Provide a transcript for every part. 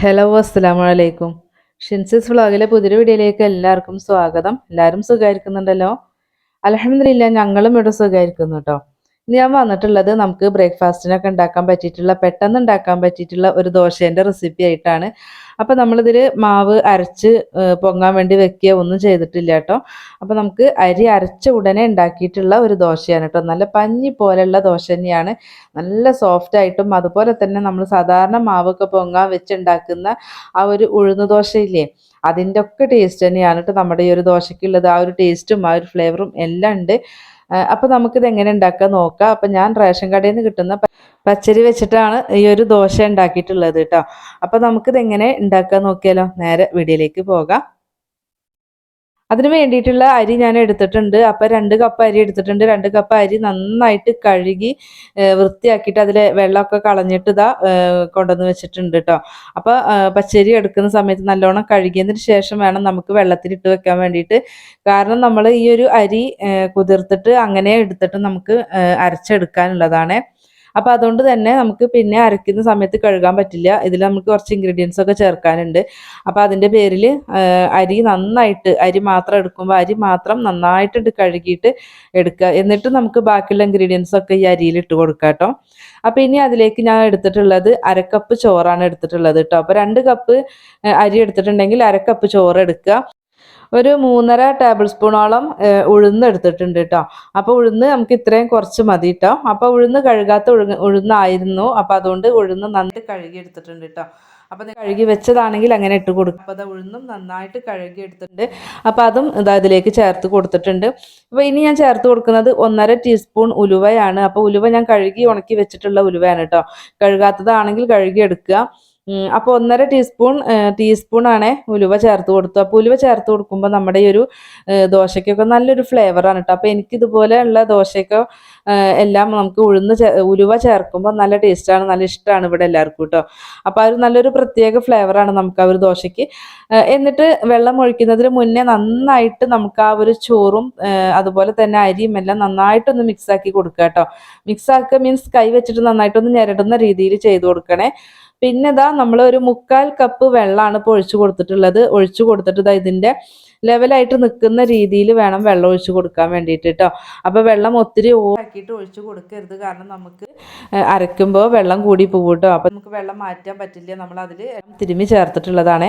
Hello അസ്സലാമു അലൈക്കും ഷിൻസിസ് വ്ളോഗിലെ പുതിയ വീഡിയോയിലേക്ക് എല്ലാവർക്കും സ്വാഗതം. എല്ലാവരും സുഖമായിരിക്കുന്നുണ്ടല്ലോ? അലഹമില്ല ഞങ്ങളും ഇവിടെ സുഖമായിരിക്കുന്നു കേട്ടോ ഞാൻ വന്നിട്ടുള്ളത് നമുക്ക് ബ്രേക്ക്ഫാസ്റ്റിനൊക്കെ ഉണ്ടാക്കാൻ പറ്റിയിട്ടുള്ള പെട്ടെന്ന് ഉണ്ടാക്കാൻ പറ്റിയിട്ടുള്ള ഒരു ദോശേന്റെ റെസിപ്പി ആയിട്ടാണ്. അപ്പം നമ്മളിതിൽ മാവ് അരച്ച് പൊങ്ങാൻ വേണ്ടി വെക്കുക ഒന്നും ചെയ്തിട്ടില്ല കേട്ടോ. അപ്പം നമുക്ക് അരി അരച്ച ഉടനെ ഉണ്ടാക്കിയിട്ടുള്ള ഒരു ദോശയാണ് കേട്ടോ. നല്ല പഞ്ഞി പോലെയുള്ള ദോശ തന്നെയാണ്. നല്ല സോഫ്റ്റ് ആയിട്ടും അതുപോലെ തന്നെ നമ്മൾ സാധാരണ മാവൊക്കെ പൊങ്ങാൻ വെച്ചുണ്ടാക്കുന്ന ആ ഒരു ഉഴുന്ന് ദോശയില്ലേ അതിന്റെ ഒക്കെ ടേസ്റ്റ് തന്നെയാണ് കേട്ടോ നമ്മുടെ ഈ ഒരു ദോശയ്ക്കുള്ളത്. ആ ഒരു ടേസ്റ്റും ആ ഒരു ഫ്ലേവറും എല്ലാം ഉണ്ട്. അപ്പോൾ നമുക്കിത് എങ്ങനെ ഉണ്ടാക്കാൻ നോക്കാം. അപ്പോൾ ഞാൻ റേഷൻ കടയിൽ നിന്ന് കിട്ടുന്ന പച്ചരി വെച്ചിട്ടാണ് ഈ ഒരു ദോശ ഉണ്ടാക്കിയിട്ടുള്ളത് കേട്ടോ. അപ്പോൾ നമുക്കിത് എങ്ങനെ ഉണ്ടാക്കാൻ നോക്കിയാലോ? നേരെ വീഡിയോയിലേക്ക് പോകാം. അതിന് വേണ്ടിയിട്ടുള്ള അരി ഞാൻ എടുത്തിട്ടുണ്ട്. അപ്പം രണ്ട് കപ്പ് അരി എടുത്തിട്ടുണ്ട്. രണ്ട് കപ്പ് അരി നന്നായിട്ട് കഴുകി വൃത്തിയാക്കിയിട്ട് അതിൽ വെള്ളമൊക്കെ കളഞ്ഞിട്ട് ഇതാ കൊണ്ടുവന്ന് വെച്ചിട്ടുണ്ട് കേട്ടോ അപ്പോൾ പച്ചരി എടുക്കുന്ന സമയത്ത് നല്ലോണം കഴുകിയതിന് ശേഷം വേണം നമുക്ക് വെള്ളത്തിലിട്ട് വെക്കാൻ വേണ്ടിയിട്ട്. കാരണം നമ്മൾ ഈ ഒരു അരി കുതിർത്തിട്ട് അങ്ങനെ എടുത്തിട്ട് നമുക്ക് അരച്ചെടുക്കാനുള്ളതാണ്. അപ്പോൾ അതുകൊണ്ട് തന്നെ നമുക്ക് പിന്നെ അരയ്ക്കുന്ന സമയത്ത് കഴുകാൻ പറ്റില്ല. ഇതിൽ നമുക്ക് കുറച്ച് ഇൻഗ്രീഡിയൻസ് ഒക്കെ ചേർക്കാനുണ്ട്. അപ്പോൾ അതിന്റെ പേരിൽ അരി നന്നായിട്ട് അരി മാത്രം എടുക്കുമ്പോൾ അരി മാത്രം നന്നായിട്ട് കഴുകിയിട്ട് എടുക്കുക. എന്നിട്ട് നമുക്ക് ബാക്കിയുള്ള ഇൻഗ്രീഡിയൻസ് ഒക്കെ ഈ അരിയിൽ ഇട്ട് കൊടുക്കാം കേട്ടോ. അപ്പോൾ ഇനി അതിലേക്ക് ഞാൻ എടുത്തിട്ടുള്ളത് അരക്കപ്പ് ചോറാണ് എടുത്തിട്ടുള്ളത് കേട്ടോ. അപ്പോൾ രണ്ട് കപ്പ് അരി എടുത്തിട്ടുണ്ടെങ്കിൽ അരക്കപ്പ് ചോറ് എടുക്കുക. ഒരു മൂന്നര ടേബിൾ സ്പൂണോളം ഉഴുന്ന് എടുത്തിട്ടുണ്ട് കേട്ടോ അപ്പോൾ ഉഴുന്ന് നമുക്ക് ഇത്രയും കുറച്ച് മതി കേട്ടോ അപ്പോൾ ഉഴുന്ന് കഴുകാത്ത ഉഴുന്ന് ഉഴുന്നായിരുന്നു. അപ്പോൾ അതുകൊണ്ട് ഉഴുന്ന് നന്നായിട്ട് കഴുകി എടുത്തിട്ടുണ്ട് കേട്ടോ അപ്പോൾ കഴുകി വെച്ചതാണെങ്കിൽ അങ്ങനെ ഇട്ട് കൊടുക്കും. അപ്പോൾ അത് ഉഴുന്നും നന്നായിട്ട് കഴുകി എടുത്തിട്ടുണ്ട് അപ്പോൾ അതും ഇതാ ഇതിലേക്ക് ചേർത്ത് കൊടുത്തിട്ടുണ്ട്. അപ്പോൾ ഇനി ഞാൻ ചേർത്ത് കൊടുക്കുന്നത് ഒന്നര ടീസ്പൂൺ ഉലുവയാണ്. അപ്പോൾ ഉലുവ ഞാൻ കഴുകി ഉണക്കി വെച്ചിട്ടുള്ള ഉലുവയാണ് കേട്ടോ കഴുകാത്തതാണെങ്കിൽ കഴുകി എടുക്കുക അപ്പോൾ ഒന്നര ടീസ്പൂൺ ടീസ്പൂണാണ് ഉലുവ ചേർത്ത് കൊടുത്തു. അപ്പോൾ ഉലുവ ചേർത്ത് കൊടുക്കുമ്പോൾ നമ്മുടെ ഈ ഒരു ദോശയ്ക്കൊക്കെ നല്ലൊരു ഫ്ലേവറാണ് കേട്ടോ അപ്പോൾ എനിക്കിതുപോലെയുള്ള ദോശയൊക്കെ എല്ലാം നമുക്ക് ഉഴുന്ന് ഉലുവ ചേർക്കുമ്പോൾ നല്ല ടേസ്റ്റാണ് നല്ല ഇഷ്ടമാണ് ഇവിടെ എല്ലാവർക്കും കേട്ടോ അപ്പോൾ ആ ഒരു നല്ലൊരു പ്രത്യേക ഫ്ലേവറാണ് നമുക്ക് ആ ഒരു ദോശയ്ക്ക്. എന്നിട്ട് വെള്ളം ഒഴിക്കുന്നതിന് മുന്നേ നന്നായിട്ട് നമുക്ക് ആ ഒരു ചോറും അതുപോലെ തന്നെ അരിയും എല്ലാം നന്നായിട്ടൊന്ന് മിക്സാക്കി കൊടുക്കുക കേട്ടോ മിക്സാക്കുക മീൻസ് കൈ വെച്ചിട്ട് നന്നായിട്ടൊന്ന് ഞരടുന്ന രീതിയിൽ ചെയ്ത് കൊടുക്കണേ. പിന്നെ ഇതാ നമ്മൾ ഒരു മുക്കാൽ കപ്പ് വെള്ളമാണ് ഇപ്പോൾ ഒഴിച്ചു കൊടുത്തിട്ടുള്ളത്. ഒഴിച്ചു കൊടുത്തിട്ട് ഇതാ ഇതിന്റെ ലെവലായിട്ട് നിൽക്കുന്ന രീതിയിൽ വേണം വെള്ളം ഒഴിച്ചു കൊടുക്കാൻ വേണ്ടിയിട്ട് കേട്ടോ അപ്പോൾ വെള്ളം ഒത്തിരി ഓവാക്കിയിട്ട് ഒഴിച്ചു കൊടുക്കരുത്. കാരണം നമുക്ക് അരയ്ക്കുമ്പോൾ വെള്ളം കൂടി പോകും കേട്ടോ അപ്പോൾ നമുക്ക് വെള്ളം മാറ്റാൻ പറ്റില്ല. നമ്മൾ അതിൽ തിരുമ്മി ചേർത്തിട്ടുള്ളതാണ്.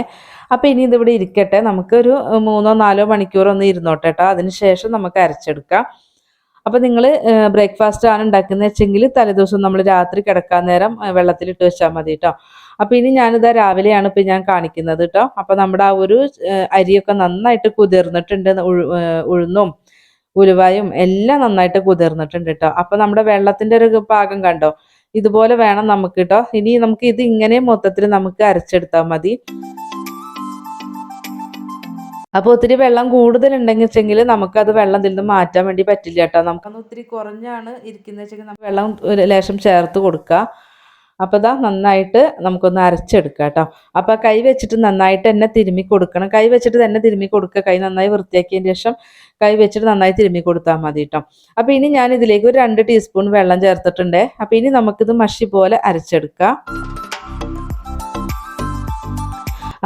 അപ്പോൾ ഇനി ഇതിവിടെ ഇരിക്കട്ടെ. നമുക്കൊരു മൂന്നോ നാലോ മണിക്കൂർ ഒന്ന് ഇരുന്നോട്ടെ കേട്ടോ അതിന് ശേഷം നമുക്ക് അരച്ചെടുക്കാം. അപ്പോൾ നിങ്ങൾ ബ്രേക്ക്ഫാസ്റ്റ് ആണ് ഉണ്ടാക്കുന്നത് വെച്ചെങ്കിൽ തലേദിവസം നമ്മൾ രാത്രി കിടക്കാൻ നേരം വെള്ളത്തിലിട്ട് വെച്ചാൽ മതി കേട്ടോ അപ്പോൾ ഇനി ഞാനിതാ രാവിലെയാണ് ഇപ്പം ഞാൻ കാണിക്കുന്നത് കേട്ടോ അപ്പോൾ നമ്മുടെ ആ ഒരു അരിയൊക്കെ നന്നായിട്ട് കുതിർന്നിട്ടുണ്ട് ഉഴുന്നും ഉലുവായും എല്ലാം നന്നായിട്ട് കുതിർന്നിട്ടുണ്ട് കേട്ടോ അപ്പോൾ നമ്മുടെ വെള്ളത്തിന്റെ ഒരു പാകം കണ്ടോ? ഇതുപോലെ വേണം നമുക്ക് കേട്ടോ ഇനി നമുക്ക് ഇത് ഇങ്ങനെ മൊത്തത്തിൽ നമുക്ക് അരച്ചെടുത്താൽ മതി. അപ്പോൾ ഒത്തിരി വെള്ളം കൂടുതൽ ഉണ്ടെങ്കിൽ നമുക്കത് വെള്ളം ഇതിൽ നിന്ന് മാറ്റാൻ വേണ്ടി പറ്റില്ല കേട്ടോ. നമുക്കൊന്ന് ഒത്തിരി കുറഞ്ഞാണ് ഇരിക്കുന്നത് വെച്ചെങ്കിൽ നമുക്ക് വെള്ളം ലേശം ചേർത്ത് കൊടുക്കുക അപ്പോൾ ഇതാ നന്നായിട്ട് നമുക്കൊന്ന് അരച്ചെടുക്കാം കേട്ടോ. അപ്പോൾ കൈ വെച്ചിട്ട് നന്നായിട്ട് തന്നെ തിരുമ്മി കൊടുക്കണം. കൈ വെച്ചിട്ട് തന്നെ തിരുമ്മി കൊടുക്കുക കൈ നന്നായി വൃത്തിയാക്കിയതിന് ശേഷം കൈ വെച്ചിട്ട് നന്നായി തിരുമ്മി കൊടുത്താൽ മതി കേട്ടോ. അപ്പോൾ ഇനി ഞാൻ ഇതിലേക്ക് ഒരു രണ്ട് ടീസ്പൂൺ വെള്ളം ചേർത്തിട്ടുണ്ട്. അപ്പോൾ ഇനി നമുക്കിത് മഷി പോലെ അരച്ചെടുക്കാം.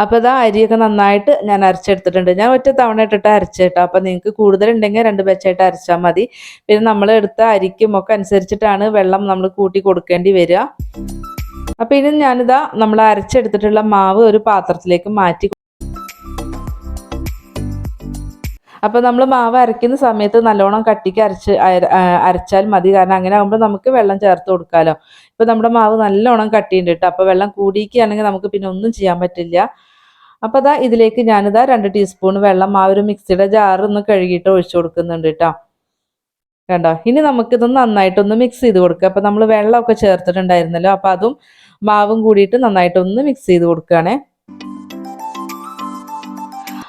അപ്പോൾ ഇതാ അരിയൊക്കെ നന്നായിട്ട് ഞാൻ അരച്ചെടുത്തിട്ടുണ്ട്. ഞാൻ ഒറ്റ തവണ ഇട്ടിട്ട് അരച്ചിട്ടോ. അപ്പോൾ നിങ്ങൾക്ക് കൂടുതലുണ്ടെങ്കിൽ രണ്ട് ബച്ചായിട്ട് അരച്ചാൽ മതി. പിന്നെ നമ്മൾ എടുത്ത അരിക്കും ഒക്കെ അനുസരിച്ചിട്ടാണ് വെള്ളം നമ്മൾ കൂട്ടി കൊടുക്കേണ്ടി വരിക. അപ്പോൾ ഇനി ഞാനിതാ നമ്മൾ അരച്ചെടുത്തിട്ടുള്ള മാവ് ഒരു പാത്രത്തിലേക്ക് മാറ്റി അപ്പോൾ നമ്മൾ മാവ് അരയ്ക്കുന്ന സമയത്ത് നല്ലോണം കട്ടിക്ക് അരച്ച് അരച്ചാൽ മതി. കാരണം അങ്ങനെ ആകുമ്പോൾ നമുക്ക് വെള്ളം ചേർത്ത് കൊടുക്കാമല്ലോ ഇപ്പോൾ നമ്മുടെ മാവ് നല്ലോണം കട്ടിയുണ്ട് കേട്ടോ അപ്പോൾ വെള്ളം കൂടിയിരിക്കുകയാണെങ്കിൽ നമുക്ക് പിന്നെ ഒന്നും ചെയ്യാൻ പറ്റില്ല. അപ്പോൾ അതാ ഇതിലേക്ക് ഞാനിതാ രണ്ട് ടീസ്പൂൺ വെള്ളം ആ ഒരു മിക്സിയുടെ ജാറൊന്ന് കഴുകിയിട്ട് ഒഴിച്ചു കൊടുക്കുന്നുണ്ട് കേട്ടോ കണ്ടോ? ഇനി നമുക്കിതൊന്ന് നന്നായിട്ടൊന്ന് മിക്സ് ചെയ്ത് കൊടുക്കുക. അപ്പോൾ നമ്മൾ വെള്ളമൊക്കെ ചേർത്തിട്ടുണ്ടായിരുന്നല്ലോ. അപ്പോൾ അതും മാവും കൂടിയിട്ട് നന്നായിട്ടൊന്ന് മിക്സ് ചെയ്ത് കൊടുക്കുകയാണേ.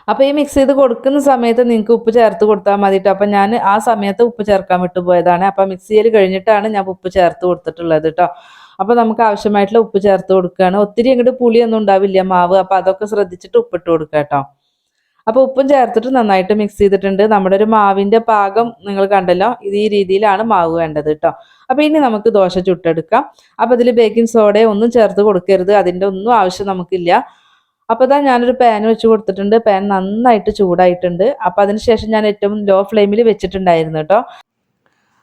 അപ്പോൾ ഈ മിക്സ് ചെയ്ത് കൊടുക്കുന്ന സമയത്ത് നിങ്ങൾക്ക് ഉപ്പ് ചേർത്ത് കൊടുത്താൽ മതിട്ടോ. അപ്പം ഞാൻ ആ സമയത്ത് ഉപ്പ് ചേർക്കാൻ വിട്ടുപോയതാണ്. അപ്പം മിക്സ് ചെയ്ത് കഴിഞ്ഞിട്ടാണ് ഞാൻ ഉപ്പ് ചേർത്ത് കൊടുത്തിട്ടുള്ളത് കേട്ടോ അപ്പോൾ നമുക്ക് ആവശ്യമായിട്ടുള്ള ഉപ്പ് ചേർത്ത് കൊടുക്കുകയാണ് ഒത്തിരി അങ്ങോട്ട് പുളിയൊന്നും ഉണ്ടാവില്ല മാവ്. അപ്പോൾ അതൊക്കെ ശ്രദ്ധിച്ചിട്ട് ഉപ്പിട്ട് കൊടുക്കുക കേട്ടോ അപ്പോൾ ഉപ്പും ചേർത്തിട്ട് നന്നായിട്ട് മിക്സ് ചെയ്തിട്ടുണ്ട്. നമ്മുടെ ഒരു മാവിന്റെ പാകം നിങ്ങൾ കണ്ടല്ലോ. ഇത് ഈ രീതിയിലാണ് മാവ് വേണ്ടത് കേട്ടോ അപ്പോൾ ഇനി നമുക്ക് ദോശ ചുട്ടെടുക്കാം. അപ്പോൾ ഇതിൽ ബേക്കിംഗ് സോഡ ഒന്നും ചേർത്ത് കൊടുക്കരുത്. അതിന്റെ ഒന്നും ആവശ്യം നമുക്കില്ല. അപ്പോൾ ഇതാ ഞാനൊരു പാൻ വെച്ച് കൊടുത്തിട്ടുണ്ട്. പാൻ നന്നായിട്ട് ചൂടായിട്ടുണ്ട്. അപ്പോൾ അതിനുശേഷം ഞാൻ ഏറ്റവും ലോ ഫ്ലെയിമിൽ വെച്ചിട്ടുണ്ടായിരുന്നു കേട്ടോ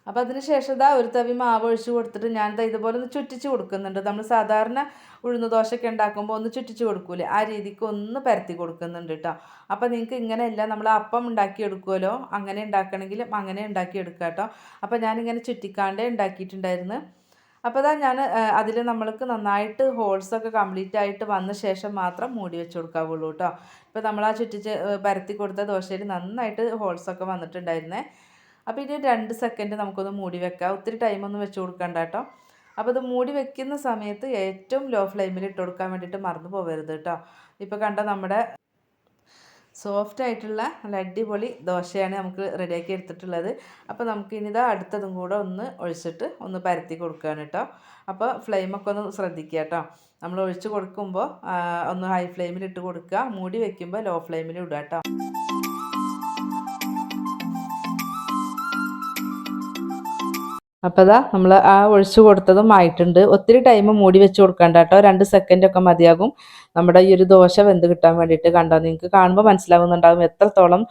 അപ്പോൾ അതിന് ശേഷം ഇതാ ഒരു തവി മാവ് ഒഴിച്ച് കൊടുത്തിട്ട് ഞാൻ ഇതാ ഇതുപോലെ ഒന്ന് ചുറ്റിച്ച് കൊടുക്കുന്നുണ്ട്. നമ്മൾ സാധാരണ ഉഴുന്ന് ദോശയൊക്കെ ഉണ്ടാക്കുമ്പോൾ ഒന്ന് ചുറ്റിച്ച് കൊടുക്കൂലേ? ആ രീതിക്ക് ഒന്ന് പരത്തി കൊടുക്കുന്നുണ്ട് കേട്ടോ അപ്പോൾ നിങ്ങൾക്ക് ഇങ്ങനെയല്ല നമ്മൾ അപ്പം ഉണ്ടാക്കി ഉണ്ടാക്കിയെടുക്കുമല്ലോ അങ്ങനെ ഉണ്ടാക്കണമെങ്കിലും അങ്ങനെ ഉണ്ടാക്കി ഉണ്ടാക്കിയെടുക്കാം കേട്ടോ അപ്പോൾ ഞാനിങ്ങനെ ചുറ്റിക്കാണ്ടേ ഉണ്ടാക്കിയിട്ടുണ്ടായിരുന്നു. അപ്പോൾ അതാ ഞാൻ അതിൽ നമ്മൾക്ക് നന്നായിട്ട് ഹോൾസൊക്കെ കംപ്ലീറ്റ് ആയിട്ട് വന്ന ശേഷം മാത്രം മൂടി വെച്ച് കൊടുക്കാവുള്ളൂ കേട്ടോ ഇപ്പോൾ നമ്മൾ ആ ചുറ്റിച്ച് പരത്തി കൊടുത്ത ദോശയിൽ നന്നായിട്ട് ഹോൾസൊക്കെ വന്നിട്ടുണ്ടായിരുന്നേ. അപ്പോൾ ഇനി രണ്ട് സെക്കൻഡ് നമുക്കൊന്ന് മൂടി വെക്കാം. ഒത്തിരി ടൈമൊന്നും വെച്ച് കൊടുക്കണ്ട കേട്ടോ അപ്പോൾ ഇത് മൂടി വെക്കുന്ന സമയത്ത് ഏറ്റവും ലോ ഫ്ലെയിമിൽ ഇട്ട് കൊടുക്കാൻ വേണ്ടിയിട്ട് മറന്നു പോകരുത് കേട്ടോ ഇപ്പോൾ കണ്ട നമ്മുടെ സോഫ്റ്റ് ആയിട്ടുള്ള നല്ല അടിപൊളി ദോശയാണ് നമുക്ക് റെഡിയാക്കി എടുത്തിട്ടുള്ളത്. അപ്പോൾ നമുക്ക് ഇനി ഇതാ അടുത്തതും കൂടെ ഒന്ന് ഒഴിച്ചിട്ട് ഒന്ന് പരത്തി കൊടുക്കുകയാണ് കേട്ടോ. അപ്പോൾ ഫ്ലെയിമൊക്കെ ഒന്ന് ശ്രദ്ധിക്കുക കേട്ടോ. നമ്മൾ ഒഴിച്ച് കൊടുക്കുമ്പോൾ ഒന്ന് ഹൈ ഫ്ലെയിമിൽ ഇട്ട് കൊടുക്കുക. മൂടി വെക്കുമ്പോൾ ലോ ഫ്ലെയിമിൽ ഇടുക കേട്ടോ. അപ്പോൾ അതാ നമ്മൾ ആ ഒഴിച്ചു കൊടുത്തതും ആയിട്ടുണ്ട്. ഒത്തിരി ടൈം മൂടി വെച്ച് കൊടുക്കണ്ട കേട്ടോ രണ്ട് സെക്കൻഡ് ഒക്കെ മതിയാകും. നമ്മുടെ ഈ ഒരു ദോശ വെന്ത് കിട്ടാൻ വേണ്ടിയിട്ട് കണ്ടോ? നിങ്ങൾക്ക് കാണുമ്പോൾ മനസ്സിലാവുന്നുണ്ടാകും എത്രത്തോളം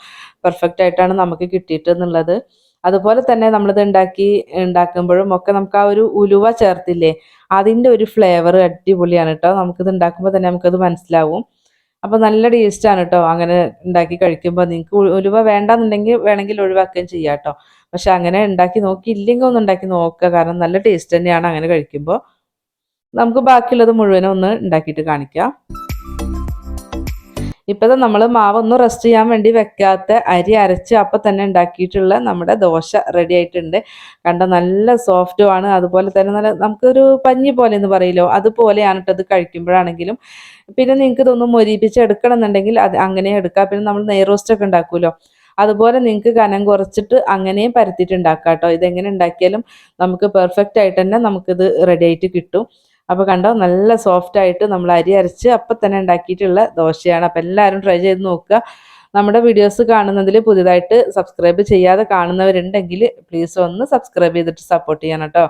പെർഫെക്റ്റ് ആയിട്ടാണ് നമുക്ക് കിട്ടിയിട്ട് എന്നുള്ളത്. അതുപോലെ തന്നെ നമ്മളിത് ഉണ്ടാക്കി ഉണ്ടാക്കുമ്പോഴും ഒക്കെ നമുക്ക് ആ ഒരു ഉലുവ ചേർത്തില്ലേ അതിന്റെ ഒരു ഫ്ലേവർ അടിപൊളിയാണ് കേട്ടോ നമുക്കിത് ഉണ്ടാക്കുമ്പോൾ തന്നെ നമുക്കത് മനസ്സിലാവും. അപ്പോൾ നല്ല ടേസ്റ്റാണ് കേട്ടോ അങ്ങനെ ഉണ്ടാക്കി കഴിക്കുമ്പോൾ നിങ്ങൾക്ക് ഉലുവ വേണ്ടെന്നുണ്ടെങ്കിൽ വേണമെങ്കിൽ ഒഴിവാക്കുകയും ചെയ്യാം കേട്ടോ പക്ഷെ അങ്ങനെ ഉണ്ടാക്കി നോക്കി ഇല്ലെങ്കിൽ ഒന്ന് ഉണ്ടാക്കി നോക്കുക. കാരണം നല്ല ടേസ്റ്റ് തന്നെയാണ് അങ്ങനെ കഴിക്കുമ്പോൾ. നമുക്ക് ബാക്കിയുള്ളത് മുഴുവനും ഒന്ന് ഉണ്ടാക്കിയിട്ട് കാണിക്കാം. ഇപ്പോഴത്തെ നമ്മൾ മാവൊന്നും റെസ്റ്റ് ചെയ്യാൻ വേണ്ടി വെക്കാത്ത അരി അരച്ച് അപ്പം തന്നെ ഉണ്ടാക്കിയിട്ടുള്ള നമ്മുടെ ദോശ റെഡി ആയിട്ടുണ്ട്. കണ്ട നല്ല സോഫ്റ്റുമാണ് അതുപോലെ തന്നെ നല്ല നമുക്കൊരു പഞ്ഞി പോലെ എന്ന് പറയില്ലോ. അതുപോലെയാണ് കേട്ടോ അത് കഴിക്കുമ്പോഴാണെങ്കിലും. പിന്നെ നിങ്ങൾക്ക് ഇതൊന്നും മൊരിപ്പിച്ച് എടുക്കണം എന്നുണ്ടെങ്കിൽ അത് അങ്ങനെ എടുക്കാം. പിന്നെ നമ്മൾ നെയ്റോസ്റ്റൊക്കെ ഉണ്ടാക്കുമല്ലോ. അതുപോലെ നിങ്ങൾക്ക് കനം കുറച്ചിട്ട് അങ്ങനെയും പരത്തിയിട്ട് ഉണ്ടാക്കാം കേട്ടോ ഇതെങ്ങനെ ഉണ്ടാക്കിയാലും നമുക്ക് പെർഫെക്റ്റ് ആയിട്ട് തന്നെ നമുക്കിത് റെഡി ആയിട്ട് കിട്ടും. അപ്പോൾ കണ്ടോ നല്ല സോഫ്റ്റ് ആയിട്ട് നമ്മൾ അരി അരച്ച് അപ്പം തന്നെ ഉണ്ടാക്കിയിട്ടുള്ള ദോശയാണ്. അപ്പോൾ എല്ലാവരും ട്രൈ ചെയ്ത് നോക്കുക. നമ്മുടെ വീഡിയോസ് കാണുന്നതിൽ പുതിയതായിട്ട് സബ്സ്ക്രൈബ് ചെയ്യാതെ കാണുന്നവരുണ്ടെങ്കിൽ പ്ലീസ് ഒന്ന് സബ്സ്ക്രൈബ് ചെയ്തിട്ട് സപ്പോർട്ട് ചെയ്യണം കേട്ടോ.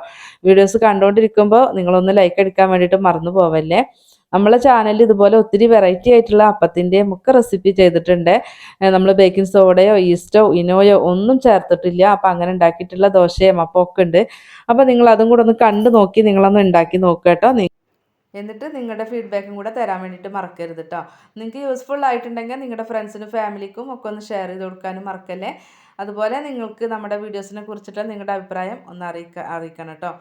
വീഡിയോസ് കണ്ടുകൊണ്ടിരിക്കുമ്പോൾ നിങ്ങളൊന്ന് ലൈക്ക് അടിക്കാൻ വേണ്ടിയിട്ട് മറന്നു പോവല്ലേ? നമ്മളെ ചാനലിൽ ഇതുപോലെ ഒത്തിരി വെറൈറ്റി ആയിട്ടുള്ള അപ്പത്തിന്റെയും ഒക്കെ റെസിപ്പി ചെയ്തിട്ടുണ്ട്. നമ്മൾ ബേക്കിംഗ് സോഡയോ ഈസ്റ്റോ ഇനോയോ ഒന്നും ചേർത്തിട്ടില്ല. അപ്പം അങ്ങനെ ഉണ്ടാക്കിയിട്ടുള്ള ദോശയും അപ്പം ഒക്കെ ഉണ്ട്. അപ്പം നിങ്ങൾ അതും കൂടെ ഒന്ന് കണ്ടു നോക്കി നിങ്ങളൊന്ന് ഉണ്ടാക്കി നോക്കുക കേട്ടോ. എന്നിട്ട് നിങ്ങളുടെ ഫീഡ്ബാക്കും കൂടെ തരാൻ വേണ്ടിയിട്ട് മറക്കരുത് കേട്ടോ നിങ്ങൾക്ക് യൂസ്ഫുൾ ആയിട്ടുണ്ടെങ്കിൽ നിങ്ങളുടെ ഫ്രണ്ട്സിനും ഫാമിലിക്കും ഒക്കെ ഒന്ന് ഷെയർ ചെയ്ത് കൊടുക്കാനും മറക്കല്ലേ? അതുപോലെ നിങ്ങൾക്ക് നമ്മുടെ വീഡിയോസിനെ കുറിച്ചിട്ട് നിങ്ങളുടെ അഭിപ്രായം ഒന്ന് അറിയിക്ക അറിയിക്കണം കേട്ടോ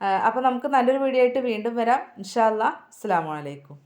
അപ്പോൾ നമുക്ക് നല്ലൊരു വീഡിയോ ആയിട്ട് വീണ്ടും വരാം. ഇൻഷാ അല്ലാ അസ്സാം വലൈക്കും